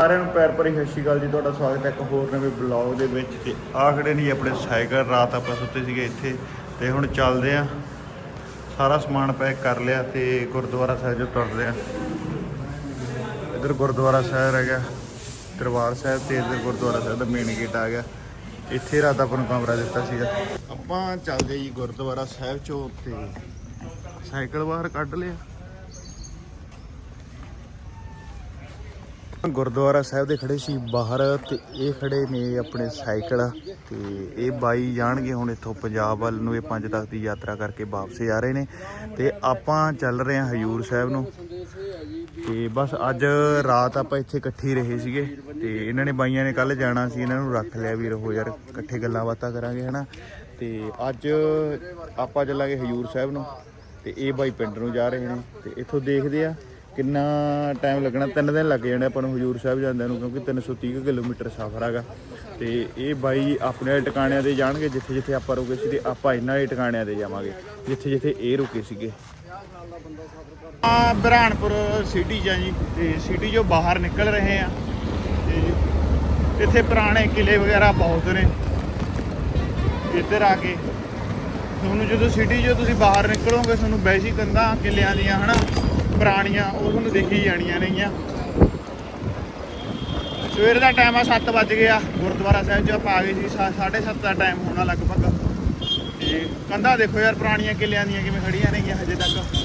ਸਾਰਿਆਂ ਨੂੰ ਪੈਰ ਭਰੀ ਸਤਿ ਸ਼੍ਰੀ ਅਕਾਲ ਜੀ, ਤੁਹਾਡਾ ਸਵਾਗਤ ਹੈ ਇੱਕ ਹੋਰ ਨਵੇਂ ਬਲੌਗ ਦੇ ਵਿੱਚ। ਤੇ ਆਹ ਖੜੇ ਨੇ ਜੀ ਆਪਣੇ ਸਾਈਕਲ, ਰਾਤ ਆਪਾਂ ਸੁੱਤੇ ਸੀਗੇ ਇੱਥੇ, ਤੇ ਹੁਣ ਚੱਲਦੇ ਆ ਸਾਰਾ ਸਮਾਨ ਪੈਕ ਕਰ ਲਿਆ ਤੇ ਗੁਰਦੁਆਰਾ ਸਾਹਿਬ ਜੋ ਤੁਰਦੇ ਆ ਇੱਧਰ ਗੁਰਦੁਆਰਾ ਸਾਹਿਬ ਹੈਗਾ ਦਰਬਾਰ ਸਾਹਿਬ ਤੇ ਇੱਧਰ ਗੁਰਦੁਆਰਾ ਸਾਹਿਬ ਦਾ ਮੇਨ ਗੇਟ ਆ ਗਿਆ। ਇੱਥੇ ਰਾਤ ਆਪਾਂ ਨੂੰ ਕਮਰਾ ਦਿੱਤਾ ਸੀਗਾ। ਆਪਾਂ ਚੱਲਦੇ ਜੀ ਗੁਰਦੁਆਰਾ ਸਾਹਿਬ ਚੋਂ ਤੇ ਸਾਈਕਲ ਬਾਹਰ ਕੱਢ ਲਿਆ। ਗੁਰਦੁਆਰਾ ਸਾਹਿਬ ਦੇ ਖੜੇ ਸੀ ਬਾਹਰ ਤੇ ਇਹ ਖੜੇ ਨੇ ਆਪਣੇ ਸਾਈਕਲ ਤੇ ਇਹ ਬਾਈ ਜਾਣਗੇ ਹੁਣ ਇੱਥੋਂ ਪੰਜਾਬ ਵੱਲ ਨੂੰ ਇਹ ਪੰਜ ਤਖਤ ਦੀ ਯਾਤਰਾ ਕਰਕੇ ਵਾਪਸ ਆ ਰਹੇ ਨੇ ਤੇ ਆਪਾਂ ਚੱਲ ਰਹੇ ਹਾਂ ਹਜੂਰ ਸਾਹਿਬ ਨੂੰ ਤੇ ਬਸ ਅੱਜ ਰਾਤ ਆਪਾਂ ਇੱਥੇ ਇਕੱਠੇ ਰਹੇ ਸੀਗੇ ਤੇ ਇਹਨਾਂ ਨੇ ਬਾਈਆਂ ਨੇ ਕੱਲ ਜਾਣਾ ਸੀ, ਇਹਨਾਂ ਨੂੰ ਰੱਖ ਲਿਆ ਵੀ ਰਹੋ ਯਾਰ ਇਕੱਠੇ ਗੱਲਾਂ ਬਾਤਾਂ ਕਰਾਂਗੇ, ਹਨਾ? ਤੇ ਅੱਜ ਆਪਾਂ ਚੱਲਾਂਗੇ ਹਜੂਰ ਸਾਹਿਬ ਨੂੰ ਤੇ ਇਹ ਬਾਈ ਪਿੰਡ ਨੂੰ ਜਾ ਰਹੇ ਨੇ ਤੇ ਇੱਥੋਂ ਦੇਖਦੇ ਆ ਕਿੰਨਾ ਟਾਈਮ ਲੱਗਣਾ? ਤਿੰਨ ਦਿਨ ਲੱਗ ਜਾਣੇ ਆਪਾਂ ਨੂੰ ਹਜੂਰ ਸਾਹਿਬ ਜਾਂਦਿਆਂ ਨੂੰ, ਕਿਉਂਕਿ 330 ਕੁ ਕਿਲੋਮੀਟਰ ਸਫ਼ਰ ਹੈਗਾ। ਤੇ ਇਹ ਬਾਈ ਆਪਣੇ ਟਿਕਾਣਿਆਂ ਤੇ ਜਾਣਗੇ, ਜਿੱਥੇ ਜਿੱਥੇ ਆਪਾਂ ਰੁਕੇ ਸੀ ਤੇ ਆਪਾਂ ਇਹਨਾਂ ਦੇ ਟਿਕਾਣਿਆਂ ਤੇ ਜਾਵਾਂਗੇ, ਜਿੱਥੇ ਜਿੱਥੇ ਇਹ ਰੁਕੇ ਸੀਗੇ। ਆ ਬਰਾਨਪੁਰ ਸਿਟੀ ਜਾਂ ਜੀ ਤੇ ਸਿਟੀ ਜੋ ਬਾਹਰ ਨਿਕਲ ਰਹੇ ਆ। ਤੇ ਇੱਥੇ ਪੁਰਾਣੇ ਕਿਲੇ ਵਗੈਰਾ ਬਹੁਤ ਨੇ। ਇੱਧਰ ਆ ਕੇ, ਤੁਹਾਨੂੰ ਜਦੋਂ ਸਿਟੀ ਜੋ ਤੁਸੀਂ ਬਾਹਰ ਨਿਕਲੋਗੇ, ਤੁਹਾਨੂੰ ਵੈਸੀ ਕੰਧਾਂ ਕਿਲਿਆਂ ਦੀਆਂ, ਹਨਾ? ਪੁਰਾਣੀਆਂ, ਉਹ ਤੁਹਾਨੂੰ ਦੇਖੀ ਜਾਣੀਆਂ ਨੇਗੀਆਂ। ਸਵੇਰ ਦਾ ਟਾਈਮ ਆ 7 ਵਜ ਗਿਆ ਗੁਰਦੁਆਰਾ ਸਾਹਿਬ ਚ ਆਪਾਂ ਆ ਗਏ ਸੀ 7:30 ਦਾ ਟਾਈਮ ਹੋਣਾ ਲਗਭਗ। ਤੇ ਕੰਧਾਂ ਦੇਖੋ ਯਾਰ, ਪੁਰਾਣੀਆਂ ਕਿਲਿਆਂ ਦੀਆਂ ਕਿਵੇਂ ਖੜੀਆਂ ਨੇਗੀਆਂ ਹਜੇ ਤੱਕ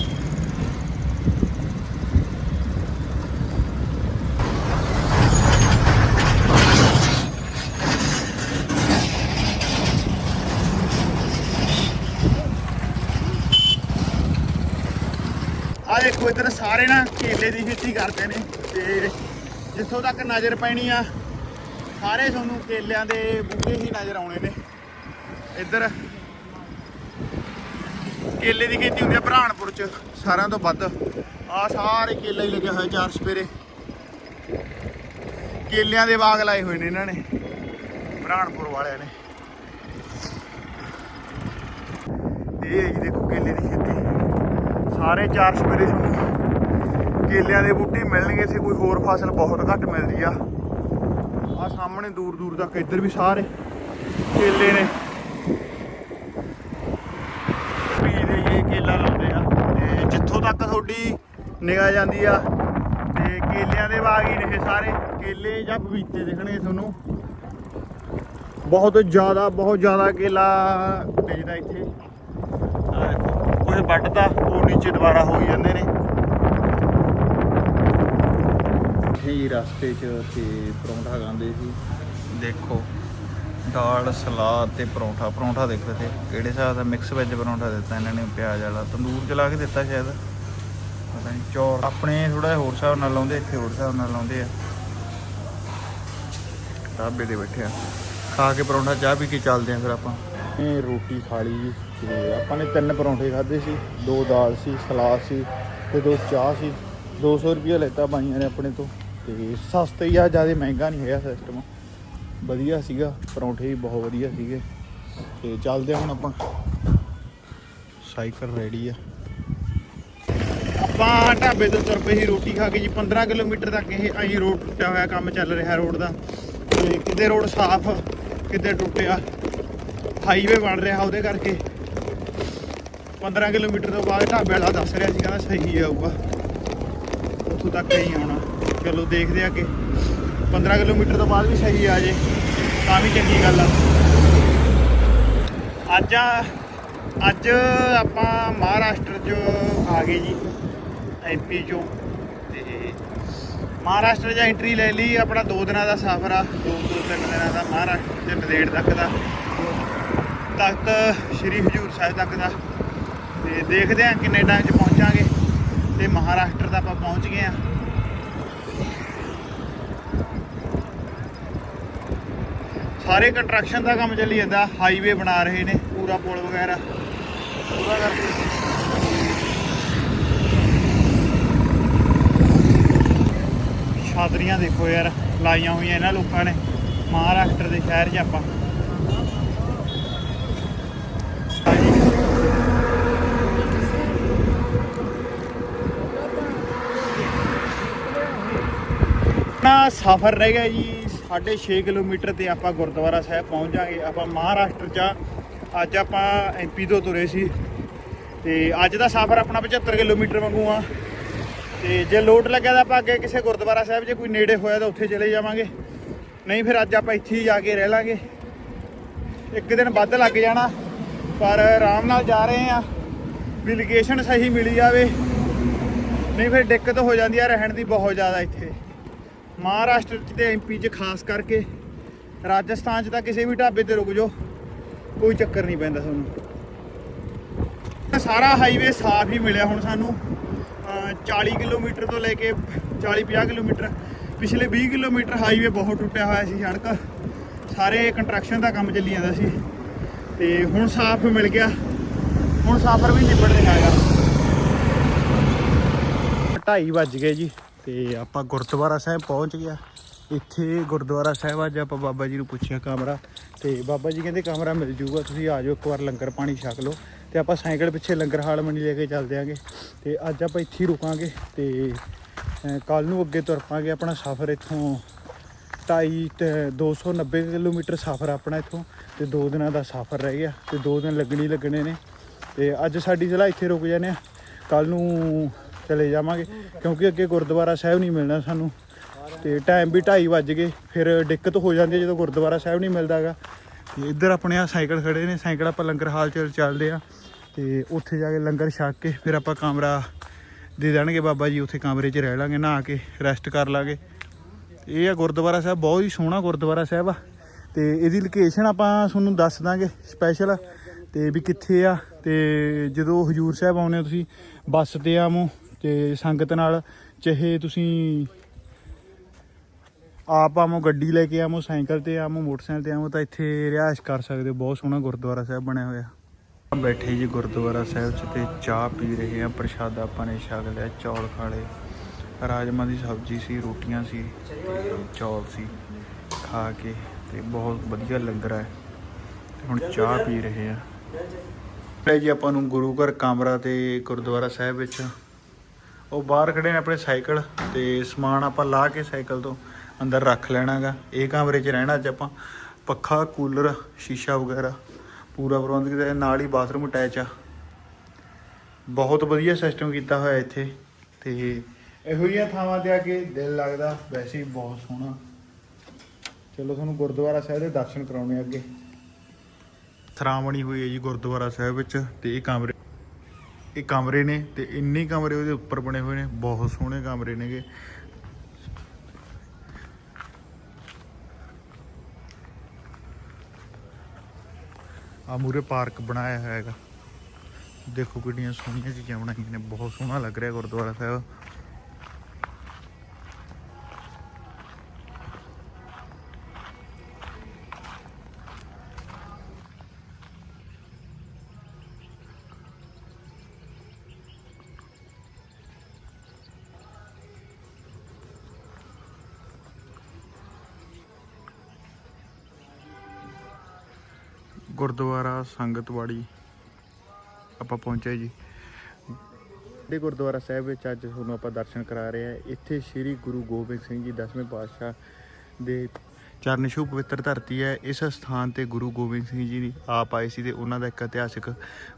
ਆ ਦੇਖੋ ਇੱਧਰ ਸਾਰੇ ਨਾ ਕੇਲੇ ਦੀ ਖੇਤੀ ਕਰਦੇ ਨੇ ਤੇ ਜਿੱਥੋਂ ਤੱਕ ਨਜ਼ਰ ਪੈਣੀ ਆ, ਸਾਰੇ ਤੁਹਾਨੂੰ ਕੇਲਿਆਂ ਦੇ ਬੂਟੇ ਹੀ ਨਜ਼ਰ ਆਉਣੇ ਨੇ। ਇੱਧਰ ਕੇਲੇ ਦੀ ਖੇਤੀ ਹੁੰਦੀ ਆ ਭਰਾਨਪੁਰ ਚ, ਸਾਰਿਆਂ ਤੋਂ ਵੱਧ। ਆ ਸਾਰੇ ਕੇਲੇ ਹੀ ਲੱਗੇ ਹੋਏ ਚਾਰ ਸਪੇਰੇ ਕੇਲਿਆਂ ਦੇ ਬਾਗ ਲਾਏ ਹੋਏ ਨੇ ਇਹਨਾਂ ਨੇ, ਭਰਾਨਪੁਰ ਵਾਲਿਆਂ ਨੇ। ਇਹ ਦੇਖੋ ਕੇਲੇ ਦੀ ਖੇਤੀ। ਸਾਰੇ ਚਾਰ ਸਪੇਰੇ ਤੁਹਾਨੂੰ ਕੇਲਿਆਂ ਦੇ ਬੂਟੇ ਮਿਲਣਗੇ ਸੀ ਕੋਈ ਹੋਰ ਫਸਲ ਬਹੁਤ ਘੱਟ ਮਿਲਦੀ ਆ। ਆ ਸਾਹਮਣੇ ਦੂਰ ਦੂਰ ਤੱਕ ਇੱਧਰ ਵੀ ਸਾਰੇ ਕੇਲੇ ਨੇ। ਵੀ ਦੇ ਇਹ ਕੇਲਾ ਲਾਉਂਦੇ ਆ। ਤੇ ਜਿੱਥੋਂ ਤੱਕ ਤੁਹਾਡੀ ਨਿਗਾਹ ਜਾਂਦੀ ਆ, ਤੇ ਕੇਲਿਆਂ ਦੇ ਬਾਗ ਹੀ ਨੇ ਸਾਰੇ। ਕੇਲੇ ਜਾਂ ਪਪੀਤੇ ਦਿਖਣਗੇ ਤੁਹਾਨੂੰ। ਬਹੁਤ ਜ਼ਿਆਦਾ ਬਹੁਤ ਜ਼ਿਆਦਾ ਕੇਲਾ ਟਿਕਦਾ ਇੱਥੇ। ਆਹ ਦੇਖੋ ਕੋਈ ਵੱਢਦਾ ਨੀਚੇ ਦੁਬਾਰਾ ਹੋ ਜਾਂਦੇ ਨੇ। ਹੀ ਰਸਤੇ 'ਚ ਤੇ ਪਰੌਂਠਾ ਖਾਂਦੇ ਸੀ। ਦੇਖੋ ਦਾਲ ਸਲਾਦ ਤੇ ਪਰੌਂਠਾ। ਪਰੌਂਠਾ ਦੇਖੋ ਤੇ ਕਿਹੜੇ ਹਿਸਾਬ ਦਾ ਮਿਕਸ ਵੈਜ ਪਰੌਂਠਾ ਦਿੱਤਾ ਇਹਨਾਂ ਨੇ ਪਿਆਜ਼ ਵਾਲਾ। ਤੰਦੂਰ 'ਚ ਲਾ ਕੇ ਦਿੱਤਾ ਸ਼ਾਇਦ। ਪਤਾ ਨਹੀਂ ਚੌਰ ਆਪਣੇ ਥੋੜਾ ਜਿਹਾ ਹੋਰ ਹਿਸਾਬ ਨਾਲ ਲਾਉਂਦੇ ਇੱਥੇ ਹੋਰ ਹਿਸਾਬ ਨਾਲ ਲਾਉਂਦੇ ਆ। ਢਾਬੇ ਤੇ ਬੈਠੇ ਆ। ਖਾ ਕੇ ਪਰੌਂਠਾ ਚਾਹ ਪੀ ਕੇ ਚੱਲਦੇ ਆ ਫਿਰ ਆਪਾਂ। ਇਹ ਰੋਟੀ ਖਾ ਲਈ ਜੀ। ਤੇ ਆਪਾਂ ਨੇ ਤਿੰਨ ਪਰੌਂਠੇ ਖਾਦੇ ਸੀ, ਦੋ ਦਾਲ ਸੀ, ਸਲਾਦ ਸੀ ਤੇ ਦੋ ਚਾਹ ਸੀ। 200 ਰੁਪਏ ਲੈਤਾ ਬਾਈਆਂ ਨੇ ਆਪਣੇ ਤੋਂ ਤੇ ਸਸਤੇ ਹੀ ਆ, ਜ਼ਿਆਦਾ ਮਹਿੰਗਾ ਨਹੀਂ ਹੈਗਾ ਸਿਸਟਮ ਵਧੀਆ ਸੀਗਾ, ਪਰੌਂਠੇ ਵੀ ਬਹੁਤ ਵਧੀਆ ਸੀਗੇ। ਤੇ ਚੱਲਦੇ ਆ ਹੁਣ ਆਪਾਂ। ਸਾਈਕਲ ਰੈਡੀ ਆ। ਆਪਾਂ ਢਾਬੇ ਤੋਂ ਤੁਰ ਪਏ ਸੀ, ਰੋਟੀ ਖਾ ਕੇ ਜੀ। 15 ਕਿਲੋਮੀਟਰ ਤੱਕ ਇਹ ਅਸੀਂ ਰੋਡ ਟੁੱਟਿਆ ਹੋਇਆ ਕੰਮ ਚੱਲ ਰਿਹਾ ਰੋਡ ਦਾ। ਤੇ ਕਿਤੇ ਰੋਡ ਸਾਫ਼, ਕਿਤੇ ਟੁੱਟਿਆ। ਹਾਈਵੇ ਬਣ ਰਿਹਾ ਉਹਦੇ ਕਰਕੇ। 15 ਕਿਲੋਮੀਟਰ ਤੋਂ ਬਾਅਦ ਢਾਬੇ ਵਾਲਾ ਦੱਸ ਰਿਹਾ ਸੀ ਕਹਿੰਦਾ ਸਹੀ ਆਊਗਾ। ਉੱਥੋਂ ਤੱਕ ਨਹੀਂ ਆਉਣਾ। ਚਲੋ ਦੇਖਦੇ ਆ ਕਿ 15 ਕਿਲੋਮੀਟਰ ਤੋਂ ਬਾਅਦ ਵੀ ਸਹੀ ਆ ਜੇ। ਤਾਂ ਵੀ ਚੰਗੀ ਗੱਲ ਆ। ਅੱਜ ਆ, ਅੱਜ ਆਪਾਂ ਮਹਾਰਾਸ਼ਟਰ ਚ ਆ ਗਏ ਜੀ ਐਮਪੀ ਚੋਂ। ਤੇ ਮਹਾਰਾਸ਼ਟਰ 'ਚ ਐਂਟਰੀ ਲੈ ਲਈ ਆਪਣਾ 2 ਦਿਨਾਂ ਦਾ ਸਫ਼ਰ ਆ 2 ਦੋ ਤਿੰਨ ਦਿਨਾਂ ਦਾ ਮਹਾਰਾਸ਼ਟਰ ਦੇ ਨਦੇੜ ਤੱਕ ਦਾ। ਤਖ਼ਤ ਸ਼੍ਰੀ ਹਜੂਰ ਸਾਹਿਬ ਤੱਕ ਦਾ। ਤੇ ਦੇਖਦੇ ਆ ਕਿੰਨੇ ਟਾਈਮ 'ਚ ਪਹੁੰਚਾਂਗੇ ਤੇ ਮਹਾਰਾਸ਼ਟਰ ਦਾ ਆਪਾਂ ਪਹੁੰਚ ਗਏ ਆ ਸਾਰੇ ਕੰਸਟਰਕਸ਼ਨ ਦਾ ਕੰਮ ਚੱਲੀ ਜਾਂਦਾ ਹਾਈਵੇ ਬਣਾ ਰਹੇ ਨੇ, ਪੂਰਾ ਪੁਲ ਵਗੈਰਾ। ਪੂਰਾ ਕਰਕੇ। ਛਾਤਰੀਆਂ ਦੇਖੋ ਯਾਰ, ਲਾਈਆਂ ਹੋਈਆਂ ਇਹਨਾਂ ਲੋਕਾਂ ਨੇ, ਮਹਾਰਾਸ਼ਟਰ ਦੇ ਸ਼ਹਿਰ 'ਚ ਆਪਾਂ। ਆਪਣਾ ਸਫ਼ਰ ਰਹਿ ਗਿਆ ਜੀ। 6.5 ਕਿਲੋਮੀਟਰ ਤੇ ਆਪਾਂ ਗੁਰਦੁਆਰਾ ਸਾਹਿਬ ਪਹੁੰਚ ਜਾਾਂਗੇ ਆਪਾਂ ਮਹਾਰਾਸ਼ਟਰ ਚ ਆ। ਅੱਜ ਆਪਾਂ ਐਮਪੀ ਤੋਂ ਤੁਰੇ ਸੀ। ਤੇ ਅੱਜ ਦਾ ਸਫ਼ਰ ਆਪਣਾ 75 ਕਿਲੋਮੀਟਰ ਵਾਂਗੂ ਆ। ਤੇ ਜੇ ਲੋਡ ਲੱਗਿਆ ਤਾਂ ਆਪਾਂ ਅੱਗੇ ਕਿਸੇ ਗੁਰਦੁਆਰਾ ਸਾਹਿਬ, ਜੇ ਕੋਈ ਨੇੜੇ ਹੋਇਆ ਤਾਂ ਉੱਥੇ ਚਲੇ ਜਾਵਾਂਗੇ। ਨਹੀਂ ਫਿਰ ਅੱਜ ਆਪਾਂ ਇੱਥੇ ਹੀ ਜਾ ਕੇ ਰਹਿ ਲਾਂਗੇ। ਇੱਕ ਦਿਨ ਵੱਧ ਲੱਗ ਜਾਣਾ, ਪਰ ਆਰਾਮ ਨਾਲ ਜਾ ਰਹੇ ਆ। ਵੀ ਲੋਕੇਸ਼ਨ ਸਹੀ ਮਿਲੀ ਜਾਵੇ। ਨਹੀਂ ਫਿਰ ਦਿੱਕਤ ਹੋ ਜਾਂਦੀ ਆ, ਰਹਿਣ ਦੀ ਬਹੁਤ ਜ਼ਿਆਦਾ ਇੱਥੇ। ਮਹਾਰਾਸ਼ਟਰ 'ਚ ਤੇ ਐਮਪੀ 'ਚ ਖਾਸ ਕਰਕੇ, ਰਾਜਸਥਾਨ 'ਚ ਤਾਂ ਕਿਸੇ ਵੀ ਢਾਬੇ ਤੇ ਰੁਕ ਜਾਓ, ਕੋਈ ਚੱਕਰ ਨਹੀਂ ਪੈਂਦਾ ਤੁਹਾਨੂੰ। ਸਾਰਾ ਹਾਈਵੇ ਸਾਫ਼ ਹੀ ਮਿਲਿਆ ਹੁਣ ਸਾਨੂੰ। ਅਹ 40 ਕਿਲੋਮੀਟਰ ਤੋਂ ਲੈ ਕੇ 40-50 ਕਿਲੋਮੀਟਰ, ਪਿਛਲੇ 20 ਕਿਲੋਮੀਟਰ ਹਾਈਵੇ ਬਹੁਤ ਟੁੱਟਿਆ ਹੋਇਆ ਸੀ ਸੜਕ। ਸਾਰੇ ਕੰਸਟਰਕਸ਼ਨ ਦਾ ਕੰਮ ਚੱਲੀ ਜਾਂਦਾ ਸੀ। ਤੇ ਹੁਣ ਸਾਫ਼ ਮਿਲ ਗਿਆ। ਹੁਣ ਸਫ਼ਰ ਵੀ ਨਿਬੜ ਰਿਹਾ ਹੈਗਾ। 2:30 ਵੱਜ ਗਏ ਜੀ। ਤੇ ਆਪਾਂ ਗੁਰਦੁਆਰਾ ਸਾਹਿਬ ਪਹੁੰਚ ਗਿਆ ਇੱਥੇ ਗੁਰਦੁਆਰਾ ਸਾਹਿਬ ਅੱਜ ਆਪਾਂ ਬਾਬਾ ਜੀ ਨੂੰ ਪੁੱਛਿਆ ਕਮਰਾ। ਤੇ ਬਾਬਾ ਜੀ ਕਹਿੰਦੇ ਕਮਰਾ ਮਿਲ ਜੂਗਾ, ਤੁਸੀਂ ਆ ਜਾਓ, ਇੱਕ ਵਾਰ ਲੰਗਰ ਪਾਣੀ ਛਕ ਲਓ। ਤੇ ਆਪਾਂ ਸਾਈਕਲ ਪਿੱਛੇ ਲੰਗਰ ਹਾਲ ਮਣੀ ਲੈ ਕੇ ਚੱਲਦੇ ਆਂਗੇ। ਤੇ ਅੱਜ ਆਪਾਂ ਇੱਥੇ ਹੀ ਰੁਕਾਂਗੇ ਤੇ ਕੱਲ ਨੂੰ ਅੱਗੇ ਤੁਰ ਪਾਂਗੇ ਆਪਣਾ ਸਫ਼ਰ ਇੱਥੋਂ। 2.5 ਤੇ 290 ਕਿਲੋਮੀਟਰ ਸਫ਼ਰ ਆਪਣਾ ਇੱਥੋਂ। ਤੇ 2 ਦਿਨਾਂ ਦਾ ਸਫ਼ਰ ਰਹਿ ਗਿਆ। ਤੇ 2 ਦਿਨ ਲੱਗਣੀ ਲੱਗਣੇ ਨੇ। ਤੇ ਅੱਜ ਸਾਡੀ ਸਲਾਹ ਇੱਥੇ ਰੁਕ ਜਾਂਦੇ ਆ। ਕੱਲ ਨੂੰ ਚਲੇ ਜਾਵਾਂਗੇ, ਕਿਉਂਕਿ ਅੱਗੇ ਗੁਰਦੁਆਰਾ ਸਾਹਿਬ ਨਹੀਂ ਮਿਲਣਾ ਸਾਨੂੰ। ਤੇ ਟਾਈਮ ਵੀ 2:30 ਵੱਜ ਗਏ, ਫਿਰ ਦਿੱਕਤ ਹੋ ਜਾਂਦੀ ਹੈ ਜਦੋਂ ਗੁਰਦੁਆਰਾ ਸਾਹਿਬ ਨਹੀਂ ਮਿਲਦਾਗਾ ਤੇ ਇੱਧਰ ਆਪਣੇ ਆ ਸਾਈਕਲ ਖੜੇ ਨੇ, ਸਾਈਕਲ ਆਪਾਂ ਲੰਗਰ ਹਾਲ ਚ ਚੱਲਦੇ ਆ ਤੇ ਉੱਥੇ ਜਾ ਕੇ ਲੰਗਰ ਛਕ ਕੇ ਫਿਰ ਆਪਾਂ ਕਮਰਾ ਦੇ ਦੇਣਗੇ ਬਾਬਾ ਜੀ, ਉੱਥੇ ਕਮਰੇ 'ਚ ਰਹਿ ਲਾਂਗੇ, ਨਹਾ ਕੇ ਰੈਸਟ ਕਰ ਲਾਂਗੇ। ਇਹ ਆ ਗੁਰਦੁਆਰਾ ਸਾਹਿਬ, ਬਹੁਤ ਹੀ ਸੋਹਣਾ ਗੁਰਦੁਆਰਾ ਸਾਹਿਬ ਆ। ਤੇ ਇਹਦੀ ਲੋਕੇਸ਼ਨ ਆਪਾਂ ਤੁਹਾਨੂੰ ਦੱਸ ਦਾਂਗੇ ਸਪੈਸ਼ਲ ਤੇ ਵੀ ਕਿੱਥੇ ਆ, ਤੇ ਜਦੋਂ ਹਜੂਰ ਸਾਹਿਬ ਆਉਨੇ ਹੋ ਤੁਸੀਂ, ਬੱਸ ਤੇ ਆਵੋ ਤੇ ਸੰਗਤ ਨਾਲ ਚਾਹੇ ਤੁਸੀਂ ਆਪ ਆਵੋ ਗੱਡੀ ਲੈ ਕੇ ਆਵੋ ਸਾਈਕਲ ਤੇ ਆਵੋ ਮੋਟਰਸਾਈਕਲ ਤੇ ਆਵੋ ਤਾਂ ਇੱਥੇ ਰਿਹਾਇਸ਼ ਕਰ ਸਕਦੇ ਹੋ। ਬਹੁਤ ਸੋਹਣਾ ਗੁਰਦੁਆਰਾ ਸਾਹਿਬ ਬਣਿਆ ਹੋਇਆ। ਬੈਠੇ ਜੀ ਗੁਰਦੁਆਰਾ ਸਾਹਿਬ 'ਚ ਤੇ ਚਾਹ ਪੀ ਰਹੇ ਆ ਪ੍ਰਸ਼ਾਦਾ ਆਪਾਂ ਨੇ ਛਕ ਲਿਆ, ਚੌਲ ਖਾ ਲਏ। ਰਾਜਮਾ ਦੀ ਸਬਜ਼ੀ ਸੀ, ਰੋਟੀਆਂ ਸੀ ਚੌਲ ਸੀ ਖਾ ਕੇ ਤੇ ਬਹੁਤ ਵਧੀਆ ਲੰਗਰ ਹੈ। ਹੁਣ ਚਾਹ ਪੀ ਰਹੇ ਆ ਲੈ ਜੀ ਆਪਾਂ ਨੂੰ ਗੁਰੂ ਘਰ ਕਮਰਾ ਤੇ ਗੁਰਦੁਆਰਾ ਸਾਹਿਬ ਵਿੱਚ। ਉਹ ਬਾਹਰ ਖੜੇ ਨੇ ਆਪਣੇ ਸਾਈਕਲ ਤੇ ਸਮਾਨ ਆਪਾਂ ਲਾ ਕੇ ਸਾਈਕਲ ਤੋਂ ਅੰਦਰ ਰੱਖ ਲੈਣਾਗਾ। ਇਹ ਕਮਰੇ 'ਚ ਰਹਿਣਾ ਅੱਜ ਆਪਾਂ। ਪੱਖਾ, ਕੂਲਰ, ਸ਼ੀਸ਼ਾ ਵਗੈਰਾ ਪੂਰਾ ਪ੍ਰਬੰਧ ਕੀਤਾ। ਨਾਲ ਹੀ ਬਾਥਰੂਮ ਅਟੈਚ ਆ। ਬਹੁਤ ਵਧੀਆ ਸਿਸਟਮ ਕੀਤਾ ਹੋਇਆ ਇੱਥੇ। ਤੇ ਇਹੋ ਜਿਹੀਆਂ ਥਾਵਾਂ ਤੇ ਆ ਕੇ ਦਿਲ ਲੱਗਦਾ। ਵੈਸੇ ਹੀ ਬਹੁਤ ਸੋਹਣਾ। ਚਲੋ ਤੁਹਾਨੂੰ ਗੁਰਦੁਆਰਾ ਸਾਹਿਬ ਦੇ ਦਰਸ਼ਨ ਕਰਾਉਣੇ ਅੱਗੇ। ਥਰਾਂ ਬਣੀ ਹੋਈ ਹੈ ਜੀ ਗੁਰਦੁਆਰਾ ਸਾਹਿਬ ਵਿੱਚ ਤੇ ਇਹ ਕਮਰੇ ਇਹ ਕਮਰੇ ਨੇ ਤੇ ਇੰਨੇ ਕਮਰੇ ਉਹਦੇ ਉੱਪਰ ਬਣੇ ਹੋਏ ਨੇ, ਬਹੁਤ ਸੋਹਣੇ ਕਮਰੇ ਨੇਗੇ। ਆ ਮੂਰੇ ਪਾਰਕ ਬਣਾਇਆ ਹੋਇਆ ਹੈਗਾ। ਦੇਖੋ ਕਿੰਨੀਆਂ ਸੋਹਣੀਆਂ ਚੀਜ਼ਾਂ ਬਣਾਈਆਂ ਨੇ, ਬਹੁਤ ਸੋਹਣਾ ਲੱਗ ਰਿਹਾ ਗੁਰਦੁਆਰਾ ਸਾਹਿਬ। ਗੁਰਦੁਆਰਾ ਸੰਗਤਵਾੜੀ ਆਪਾਂ ਪਹੁੰਚੇ ਜੀ। ਦੇ ਗੁਰਦੁਆਰਾ ਸਾਹਿਬ ਵਿੱਚ ਅੱਜ ਤੁਹਾਨੂੰ ਆਪਾਂ ਦਰਸ਼ਨ ਕਰਾ ਰਹੇ ਹਾਂ। ਇੱਥੇ ਸ੍ਰੀ ਗੁਰੂ ਗੋਬਿੰਦ ਸਿੰਘ ਜੀ ਦਸਵੇਂ ਪਾਤਸ਼ਾਹ ਦੇ ਚਰਨ ਛੂਹ ਪਵਿੱਤਰ ਧਰਤੀ ਹੈ। ਇਸ ਸਥਾਨ ਤੇ ਗੁਰੂ ਗੋਬਿੰਦ ਸਿੰਘ ਜੀ ਆਪ ਆਏ ਸੀ ਤੇ ਉਹਨਾਂ ਦਾ ਇੱਕ ਇਤਿਹਾਸਿਕ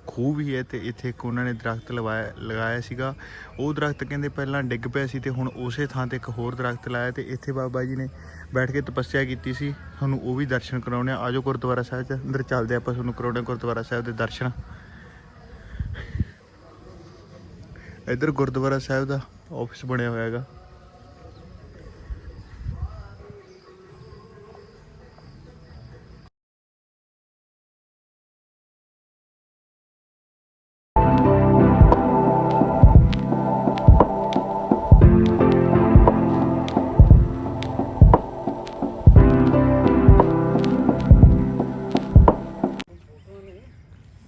ਖੂਹ ਵੀ ਹੈ ਤੇ ਇੱਥੇ ਇੱਕ ਉਹਨਾਂ ਨੇ ਦਰਖਤ ਲਵਾਇਆ, ਲਗਾਇਆ ਸੀਗਾ। ਉਹ ਦਰਖਤ ਕਹਿੰਦੇ ਪਹਿਲਾਂ ਡਿੱਗ ਪਿਆ ਸੀ ਤੇ ਹੁਣ ਉਸੇ ਥਾਂ ਤੇ ਇੱਕ ਹੋਰ ਦਰਖਤ ਲਾਇਆ ਤੇ ਇੱਥੇ ਬਾਬਾ ਜੀ ਨੇ ਬੈਠ ਕੇ ਤਪੱਸਿਆ ਕੀਤੀ ਸੀ। ਤੁਹਾਨੂੰ ਉਹ ਵੀ ਦਰਸ਼ਨ ਕਰਾਉਣੇ ਆ। ਆਜੋ ਗੁਰਦੁਆਰਾ ਸਾਹਿਬ ਦੇ ਅੰਦਰ ਚੱਲਦੇ ਆਪਾਂ ਤੁਹਾਨੂੰ ਕਰਾਉਣੇ ਗੁਰਦੁਆਰਾ ਸਾਹਿਬ ਦੇ ਦਰਸ਼ਨ। ਇੱਧਰ ਗੁਰਦੁਆਰਾ ਸਾਹਿਬ ਦਾ ਆਫਿਸ ਬਣਿਆ ਹੋਇਆ ਹੈਗਾ।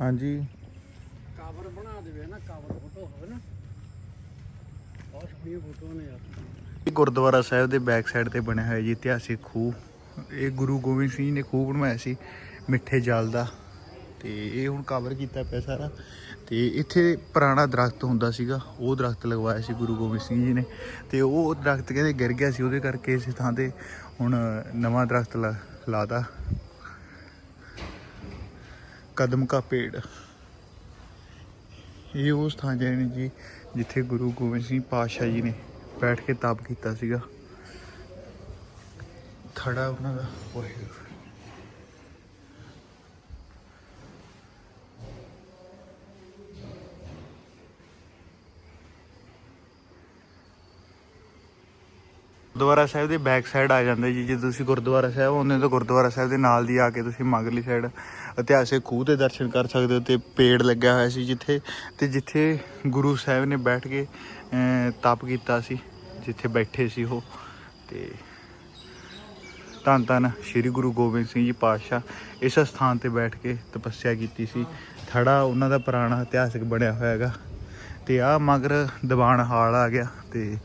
ਹਾਂਜੀ। ਕਾਵਰ ਬਣਾ ਦੇਵੇ ਨਾ ਕਾਵਰ ਫੋਟੋ ਹੋਵੇ ਨਾ। ਬਹੁਤ ਸੋਹਣੀ ਫੋਟੋ ਨੇ ਯਾਰ। ਇਹ ਗੁਰਦੁਆਰਾ ਸਾਹਿਬ ਦੇ ਬੈਕ ਸਾਈਡ ਤੇ ਬਣਿਆ ਹੋਇਆ ਜੀ ਇਤਿਹਾਸਿਕ ਖੂਹ। ਇਹ ਗੁਰੂ ਗੋਬਿੰਦ ਸਿੰਘ ਜੀ ਨੇ ਖੂਹ ਬਣਵਾਇਆ ਸੀ ਮਿੱਠੇ ਜਲ ਦਾ। ਤੇ ਇਹ ਹੁਣ ਕਵਰ ਕੀਤਾ ਪਿਆ ਸਾਰਾ। ਤੇ ਇੱਥੇ ਪੁਰਾਣਾ ਦਰਖਤ ਹੁੰਦਾ ਸੀਗਾ ਉਹ ਦਰਖਤ ਲਗਵਾਇਆ ਸੀ ਗੁਰੂ ਗੋਬਿੰਦ ਸਿੰਘ ਜੀ ਨੇ। ਤੇ ਉਹ ਦਰਖਤ ਕਹਿੰਦੇ ਗਿਰ ਗਿਆ ਸੀ ਉਹਦੇ ਕਰਕੇ ਇਸੇ ਥਾਂ ਤੇ ਹੁਣ ਨਵਾਂ ਦਰਖਤ ਲਾਤਾ। ਕਦਮ ਕਾ ਪੇੜ। ਇਹ ਉਸ ਥਾਂ ਜੇ ਨੇ ਜੀ ਜਿੱਥੇ ਗੁਰੂ ਗੋਬਿੰਦ ਸਿੰਘ ਪਾਤਸ਼ਾਹ ਜੀ ਨੇ ਬੈਠ ਕੇ ਤਪ ਕੀਤਾ ਸੀਗਾ। ਥੜਾ ਉਹਨਾਂ ਦਾ ਵਾਹਿਗੁਰੂ ਗੁਰਦੁਆਰਾ ਸਾਹਿਬ ਦੇ ਬੈਕ ਸਾਈਡ ਆ ਜਾਂਦੇ ਜੀ। ਜੇ ਤੁਸੀਂ ਗੁਰਦੁਆਰਾ ਸਾਹਿਬ ਆਉਂਦੇ ਹੋ ਤਾਂ ਗੁਰਦੁਆਰਾ ਸਾਹਿਬ ਦੇ ਨਾਲ ਦੀ ਆ ਕੇ ਤੁਸੀਂ ਮਗਰਲੀ ਸਾਈਡ ਇਤਿਹਾਸਿਕ ਖੂਹ ਦੇ ਦਰਸ਼ਨ ਕਰ ਸਕਦੇ ਹੋ ਤੇ ਪੇੜ ਲੱਗਿਆ ਹੋਇਆ ਸੀ ਜਿੱਥੇ ਤੇ ਜਿੱਥੇ ਗੁਰੂ ਸਾਹਿਬ ਨੇ ਬੈਠ ਕੇ ਤਪ ਕੀਤਾ ਸੀ, ਜਿੱਥੇ ਬੈਠੇ ਸੀ ਉਹ। ਤੇ ਧੰਨ ਧੰਨ ਸ੍ਰੀ ਗੁਰੂ ਗੋਬਿੰਦ ਸਿੰਘ ਜੀ ਪਾਤਸ਼ਾਹ ਇਸ ਸਥਾਨ ਤੇ ਬੈਠ ਕੇ ਤਪੱਸਿਆ ਕੀਤੀ ਸੀ। ਥੜਾ ਉਹਨਾਂ ਦਾ ਪੁਰਾਣਾ ਇਤਿਹਾਸਿਕ ਬਣਿਆ ਹੋਇਆ ਹੈਗਾ। ਤੇ ਆ ਮਗਰ ਦੀਵਾਨ ਹਾਲ ਆ ਗਿਆ ਤੇ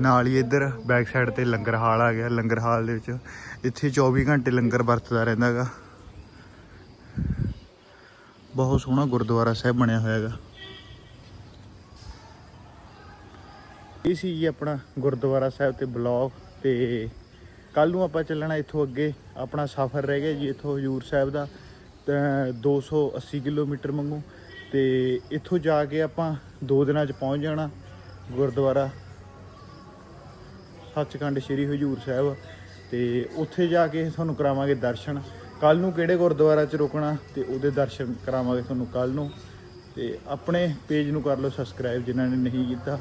ਨਾਲ ਹੀ ਇੱਧਰ ਬੈਕ ਸਾਈਡ ਤੇ ਲੰਗਰ ਹਾਲ ਆ ਗਿਆ। ਲੰਗਰ ਹਾਲ ਦੇ ਵਿੱਚ ਇੱਥੇ 24 ਘੰਟੇ ਲੰਗਰ ਵਰਤਦਾ ਰਹਿੰਦਾ ਹੈਗਾ। ਬਹੁਤ ਸੋਹਣਾ ਗੁਰਦੁਆਰਾ ਸਾਹਿਬ ਬਣਿਆ ਹੋਇਆ ਹੈਗਾ। ਇਹ ਸੀ ਜੀ ਆਪਣਾ ਗੁਰਦੁਆਰਾ ਸਾਹਿਬ ਤੇ ਬਲੌਗ ਤੇ ਕੱਲ ਨੂੰ ਆਪਾਂ ਚੱਲਣਾ ਇੱਥੋਂ ਅੱਗੇ, ਆਪਣਾ ਸਫ਼ਰ ਰਹਿ ਗਿਆ ਜੀ ਇੱਥੋਂ ਹਜੂਰ ਸਾਹਿਬ ਦਾ, ਤਾਂ 280 ਕਿਲੋਮੀਟਰ ਮੰਗੂ ਤੇ ਇੱਥੋਂ ਜਾ ਕੇ ਆਪਾਂ 2 ਦਿਨਾਂ 'ਚ ਪਹੁੰਚ ਜਾਣਾ ਗੁਰਦੁਆਰਾ। ਸੱਚਖੰਡ ਸ੍ਰੀ ਹਜੂਰ ਸਾਹਿਬ ਤੇ ਉੱਥੇ ਜਾ ਕੇ ਤੁਹਾਨੂੰ ਕਰਾਵਾਂਗੇ ਦਰਸ਼ਨ। ਕੱਲ ਨੂੰ ਕਿਹੜੇ ਗੁਰਦੁਆਰਾ 'ਚ ਰੁਕਣਾ ਤੇ ਉਹਦੇ ਦਰਸ਼ਨ ਕਰਾਵਾਂਗੇ ਤੁਹਾਨੂੰ ਕੱਲ ਨੂੰ। ਤੇ ਆਪਣੇ ਪੇਜ ਨੂੰ ਕਰ ਲਓ ਸਬਸਕ੍ਰਾਈਬ ਜਿਨ੍ਹਾਂ ਨੇ ਨਹੀਂ ਕੀਤਾ।